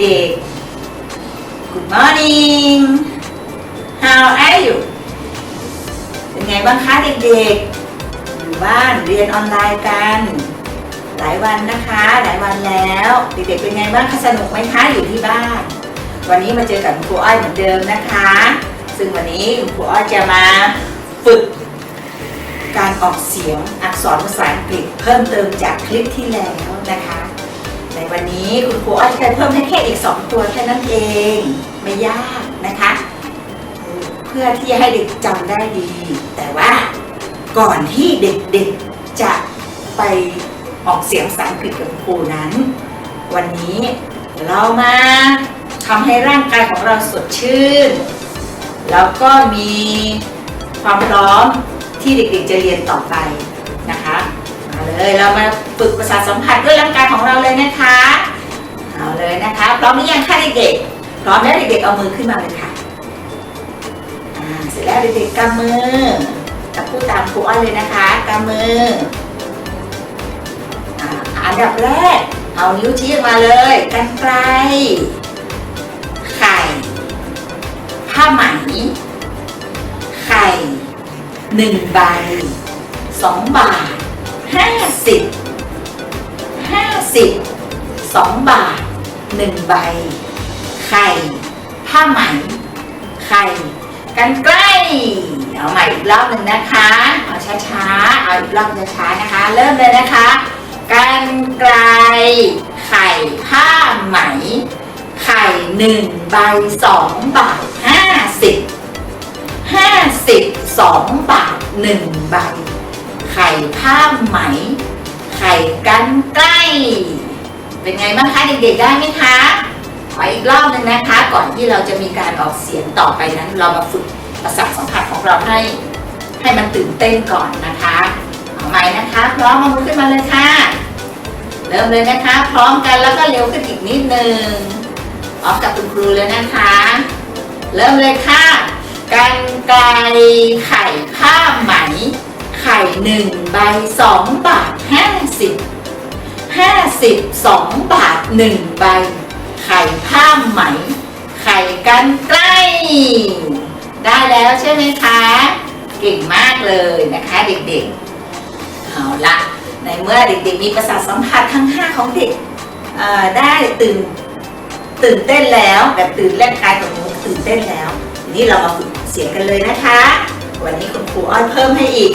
เด็กๆ Good morning How are you เป็นไงบ้างคะเด็กๆ อยู่บ้านเรียนออนไลน์กัน หลายวันนะคะ หลายวันแล้ว เด็กๆ เป็นไงบ้างคะสนุกไหมคะอยู่ที่บ้าน วันนี้มาเจอกับครูอ้อยเหมือนเดิมนะคะ ซึ่งวันนี้ครูอ้อยจะมาฝึกการออกเสียงอักษรภาษาอังกฤษเพิ่มเติมจากคลิปที่แล้วนะคะ วันนี้คุณครูอ้อยจะเพิ่มให้แค่อีก 2 ตัวแค่นั้นเอง ไม่ยากนะคะ เพื่อที่ให้เด็กจำได้ดี แต่ว่าก่อนที่เด็กๆจะไปออกเสียงภาษาอังกฤษกับครูนั้น วันนี้เรามาทำให้ร่างกายของเราสดชื่น แล้วก็มีความพร้อมที่เด็กๆจะเรียนต่อไป เลยเรามาฝึกประสาทสัมผัสด้วยร่างกายของเราเลยนะคะเอาเลยนะคะพร้อมหรือยังคะเด็กๆพร้อมแล้วเด็กๆเอามือขึ้นมาเลยค่ะเสร็จแล้วเด็กๆกำมือจะพูดตามครูอ้อยเลยนะคะกำมืออ่าอันดับแรก เอานิ้วชี้มาเลยกันไกลไข่ผ้าไหม ไข่หนึ่งใบสองบาทห้า สิบห้าสิบสองบาทหนึ่งใบ ไข่ ผ้าไหม ไข่กันใกล้ เอาใหม่อีกรอบหนึ่งนะคะ เอาช้าๆ เอาอีกรอบช้าๆนะคะ เริ่มเลยนะคะ กันไกล ไข่ผ้าไหม ไข่หนึ่งใบสองบาทห้าสิบห้าสิบสองบาทหนึ่งใบ ไข่ผ้าไหม ไข่กันใกล้ เป็นไงบ้างคะเด็กๆได้ไหมคะขออีกรอบหนึ่งนะคะ ก่อนที่เราจะมีการออกเสียงต่อไปนั้น เรามาฝึกประสาทสัมผัสของเราให้ให้มันตื่นเต้นก่อนนะคะเอาใหม่นะคะ พร้อมเอามือขึ้นมาเลยค่ะ เริ่มเลยนะคะ พร้อมกันแล้วก็เร็วขึ้นอีกนิดนึงพร้อมกับคุณครูเลยนะคะ เริ่มเลยค่ะ กันไกลไข่ผ้าไหม ไข่หนึ่งใบสองบาทห้าสิบห้าสิบสองบาทหนึ่งใบ ไข่ผ้าไหม ไข่กันไกลได้แล้วใช่ไหมคะ เก่งมากเลยนะคะเด็กๆ เอาละในเมื่อเด็กๆมีประสาทสัมผัสทั้ง 5 ของเด็กได้ตื่นตื่นเต้นแล้วแบบตื่นแรกกายของหนูตื่นเต้นแล้ว นี้เรามาฝึกเสียงกันเลยนะคะ วันนี้คุณครูอ้อยเพิ่มให้อีก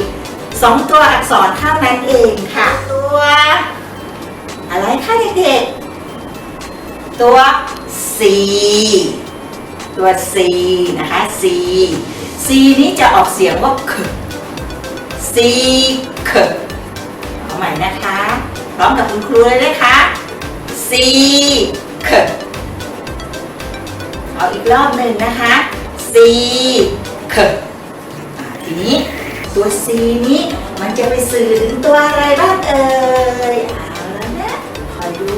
2ตัวอักษรเท่านั้นเองค่ะ ตัว อะไรคะเด็กๆ ตัว C ตัว C นะคะ C C นี้จะออกเสียงว่าข C ขเอาใหม่นะคะ พร้อมกับคุณครูเลยนะคะ C ขเอาอีกรอบหนึ่งนะคะ C ขอ่าทีนี้ ตัว C นี้มันจะไปสื่อถึงตัวอะไรบ้างเอ่ยเอาแล้วนะคอยดู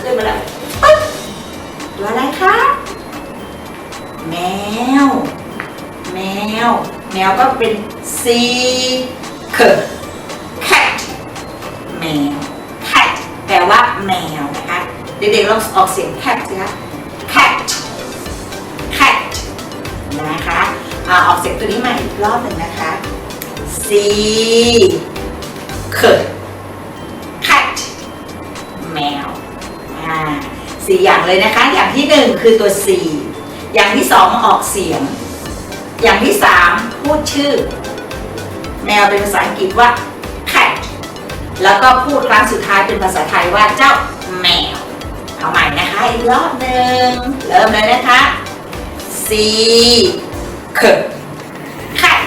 ขึ้นมาแล้วปึ๊บตัวอะไรคะแมว แมว แมวก็เป็น C ข cat แมว cat แปลว่าแมวนะคะเด็กๆลองออกเสียง cat สิคะ cat cat นะคะ อ่าออกเสียงตัวนี้ใหมาอีกรอบหนึ่งนะคะ C ข cat แมวอ่าสี่อย่างเลยนะคะ อย่างที่หนึ่งคือตัว C อย่างที่สองออกเสียง อย่างที่สามพูดชื่อ แมวเป็นภาษาอังกฤษว่า cat แล้วก็พูดครั้งสุดท้ายเป็นภาษาไทยว่าเจ้าแมว เอาใหม่นะคะ อีกรอบหนึ่งเริ่มเลยนะคะ C ข cat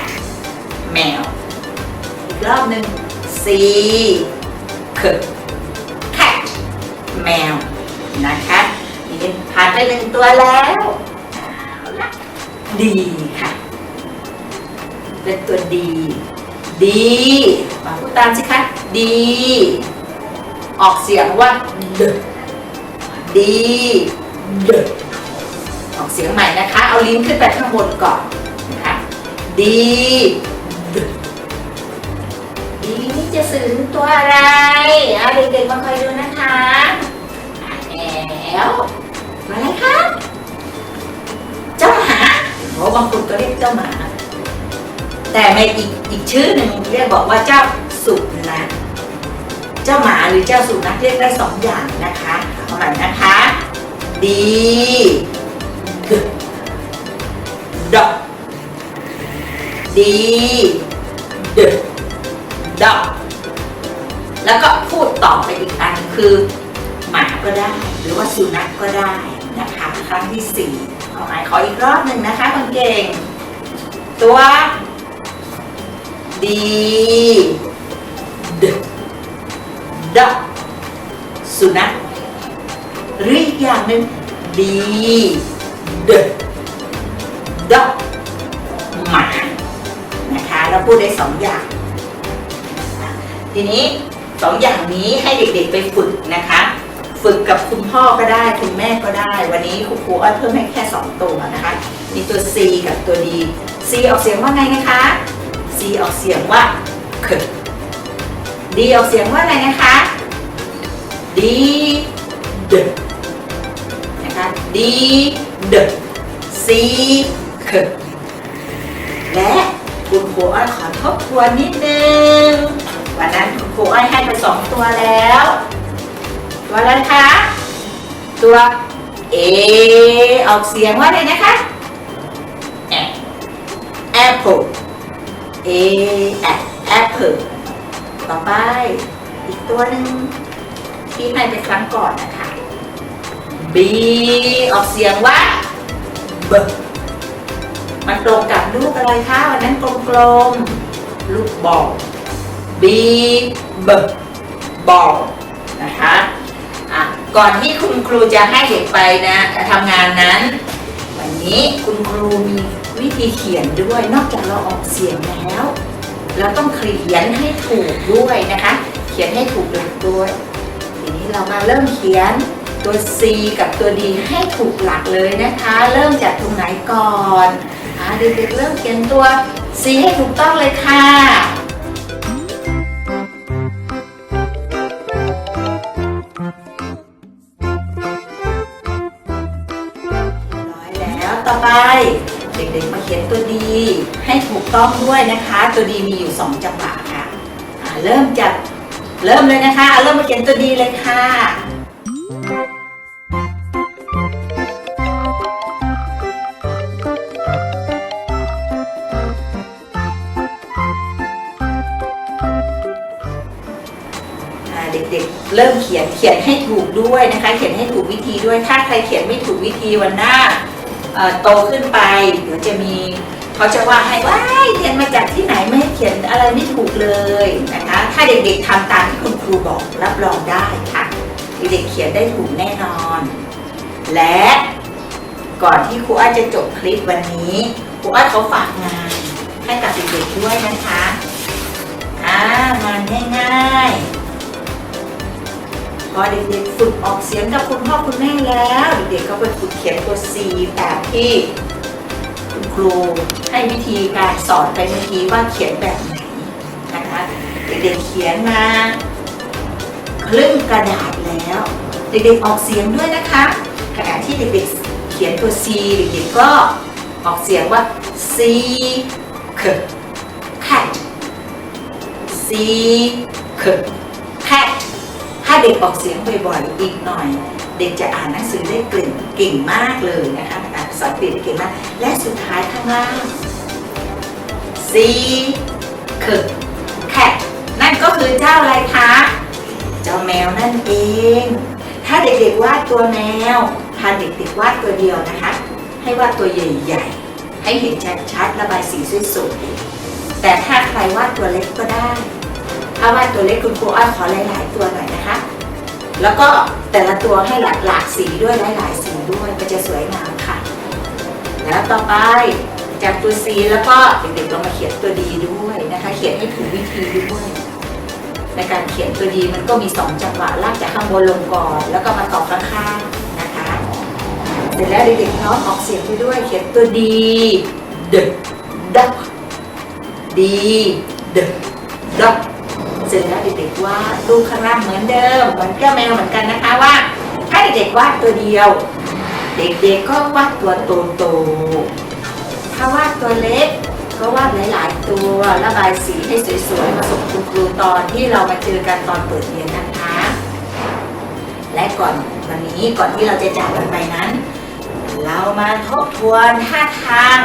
แมว อีกรอบหนึ่ง C ข cat แมวนะคะนี่ผ่านไปหนึ่งตัวแล้วเอาละดีค่ะ เป็นตัวดี ดีมาพูดตามสิคะดี ออกเสียงว่า d ดี d ออกเสียงใหม่นะคะ เอาลิ้นขึ้นไปข้างบนก่อนนะคะ ดี ดีนี่จะสื่อถึงตัวอะไรเอาเด็กๆมาคอยดูนะคะอะแอแล้วมาอะไรคะเจ้าหมาโอ้บางคนก็เรียกเจ้าหมา แต่ในอีกอีกชื่อหนึ่งเรียกบอกว่าเจ้าสุนัขเจ้าหมาหรือเจ้าสุนัขเรียกได้สองอย่างนะคะเอาใหม่นะคะ ดีดอ ดีดดอกแล้วก็พูดต่อไปอีกอันคือ หมาก็ได้ หรือว่าสุนัขก็ได้นะคะครั้งที่สี่เอาใหม่ขออีกรอบหนึ่งนะคะคนเก่ง ตัวดีดดอกสุนัขหรืออีกอย่างหนึ่งดีดดอก พูดได้สองอย่าง ทีนี้สองอย่างนี้ให้เด็กๆไปฝึกนะคะ ฝึกกับคุณพ่อก็ได้คุณแม่ก็ได้ วันนี้ครูครูอ้อยเพิ่มให้แค่สองตัวนะคะ มีตัว C กับตัว D C ออกเสียงว่าไงนะคะ C ออกเสียงว่าค D ออกเสียงว่าอะไรนะคะ D D นะคะ D D C คและ ครูอ้อยขอทบทวนนิดนึงวันนั้นคุณครูอ้อยให้ไปสองตัวแล้ว ตัวอะไรคะ ตัว A อออกเสียงว่าอะไรนะคะ A- apple A A- apple ต่อไปอีกตัวหนึ่งที่ให้ไปครั้งก่อนนะคะ B ออกเสียงว่า B มันตรงกับลูกอะไรคะวันนั้นกลมๆลูกบอล B B บอลนะคะอะก่อนที่คุณครูจะให้เด็กไปนะทำงานนั้น วันนี้คุณครูมีวิธีเขียนด้วย นอกจากเราออกเสียงแล้วเราต้องเขียนให้ถูกด้วยนะคะ เขียนให้ถูกหลักด้วยทีนี้เรามาเริ่มเขียนตัว C กับตัว D ให้ถูกหลักเลยนะคะ เริ่มจากตรงไหนก่อน อ่าเด็กๆเริ่มเขียนตัว C ให้ถูกต้องเลยค่ะ ร้อยแล้วต่อไป เด็กๆมาเขียนตัวดีให้ถูกต้องด้วยนะคะ ตัวดีมีอยู่สองจังหวะค่ะอ่าเริ่มจากเริ่มเลยนะคะเอาเริ่มมาเขียนตัวดีเลยค่ะ เริ่มเขียนเขียนให้ถูกด้วยนะคะ เขียนให้ถูกวิธีด้วย ถ้าใครเขียนไม่ถูกวิธีวันหน้าโตขึ้นไปเดี๋ยวจะมีเขาจะว่าให้ว้ายเรียนมาจากที่ไหนไม่ให้เขียนอะไรไม่ถูกเลยนะคะ ถ้าเด็กๆทำตามที่คุณครูบอกรับรองได้ค่ะเด็กๆเขียนได้ถูกแน่นอน และก่อนที่ครูอ้อยจะจบคลิปวันนี้ครูอ้อยเขาฝากงานให้กับเด็กๆด้วยนะคะอ่างานง่ายๆ พอเด็กๆฝึกออกเสียงกับคุณพ่อคุณแม่แล้ว เด็กๆก็ไปฝึกเขียนตัว C แบบที่คุณครูให้วิธีการสอนไปเมื่อกี้ว่าเขียนแบบไหนนะคะเด็กๆเขียนมาครึ่งกระดาษแล้ว เด็กๆออกเสียงด้วยนะคะขณะที่เด็กๆเขียนตัว C เด็กๆก็ออกเสียงว่า C K cat C K cat เด็กออกเสียงบ่อยๆอีกหน่อย เด็กจะอ่านหนังสือได้เก่งเก่งมากเลยนะคะอ่านภาษาอังกฤษได้เก่งมาก และสุดท้ายข้างล่าง C คือ cat นั่นก็คือเจ้าอะไรคะ เจ้าแมวนั่นเอง ถ้าเด็กๆวาดตัวแมวพาเด็กๆวาดตัวเดียวนะคะ ให้วาดตัวใหญ่ๆ ให้เห็นชัดๆระบายสีสวยๆแต่ถ้าใครวาดตัวเล็กก็ได้ ถ้าวาดตัวเล็กคุณครูอ้อยขอหลายๆตัวหน่อยนะคะ แล้วก็แต่ละตัวให้หลากหลากสีด้วยหลายๆสีด้วยก็จะสวยงามค่ะ แล้วต่อไปจากตัว C แล้วก็เด็กๆลองมาเขียนตัว D ด้วยนะคะ เขียนให้ถูกวิธีด้วยในการเขียนตัวดีมันก็มีสองจังหวะลากจากข้างบนลงก่อน แล้วก็มาต่อข้างๆนะคะ เสร็จแล้วเด็กๆพร้อมออกเสียงไปด้วย เขียนตัวดีเดดักดีเดดัก เสร็จแล้วเด็กๆว่าดรูปข้างล่างเหมือนเดิมเหมือนแก้วแมวเหมือนกันนะคะว่า ถ้าเด็กๆวาดตัวเดียว เด็กๆก็วาดตัวโตๆถ้าวาดตัวเล็กก็วาดหลายๆตัวระบายสีให้สวยๆมาส่งคุณครูตอนที่เรามาเจอกันตอนเปิดเรียนนะคะ และก่อนวันนี้ก่อนที่เราจะจากกันไปนั้น เรามาทบทวนท่าทาง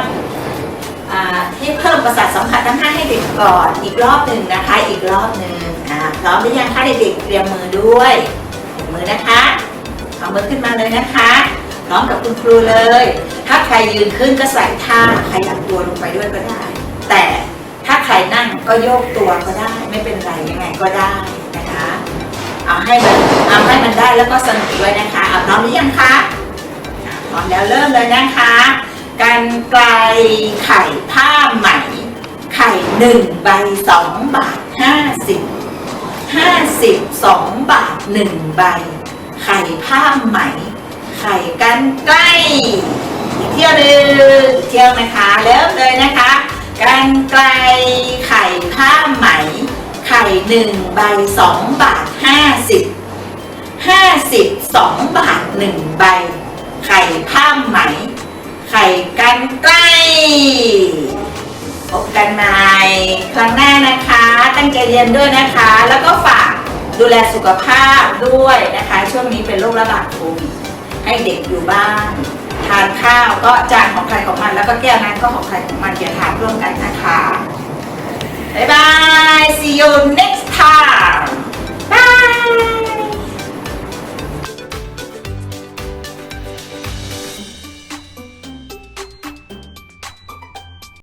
ที่เพิ่มประสาทสัมผัสทั้งห้าให้เด็กก่อนอีกรอบหนึ่งนะคะ อีกรอบหนึ่งพร้อมหรือยังคะเด็กๆเตรียมมือด้วยมือนะคะเอามือขึ้นมาเลยนะคะพร้อมกับคุณครูเลย ถ้าใครยืนขึ้นก็ใส่ท่าขยับตัวลงไปด้วยก็ได้ แต่ถ้าใครนั่งก็โยกตัวก็ได้ ไม่เป็นไรยังไงก็ได้นะคะ เอาให้มันเอาให้มันได้แล้วก็สนุกด้วยนะคะเอาพร้อมหรือยังคะพร้อมแล้วเริ่มเลยนะคะ กันไกลไข่ผ้าไหม ไข่หนึ่งใบสองบาทห้าสิบห้าสิบสองบาทหนึ่งใบ ไข่ผ้าไหม ไข่กันไกลอีกเที่ยวหนึ่งเที่ยวนะคะ เริ่มเลยนะคะกันไกลไข่ผ้าไหม ไข่หนึ่งใบสองบาทห้าสิบห้าสิบสองบาทหนึ่งใบ ไข่ผ้าไหม ไข่กันไกลพบกันใหม่ครั้งหน้านะคะ ตั้งใจเรียนด้วยนะคะ แล้วก็ฝากดูแลสุขภาพด้วยนะคะ ช่วงนี้เป็นโรคระบาดโควิดให้เด็กอยู่บ้านทานข้าวก็จานของใครของมัน แล้วก็แก้วนั้นก็ของใครของมันอย่าทานร่วมกันนะคะ บ๊ายบาย see you next time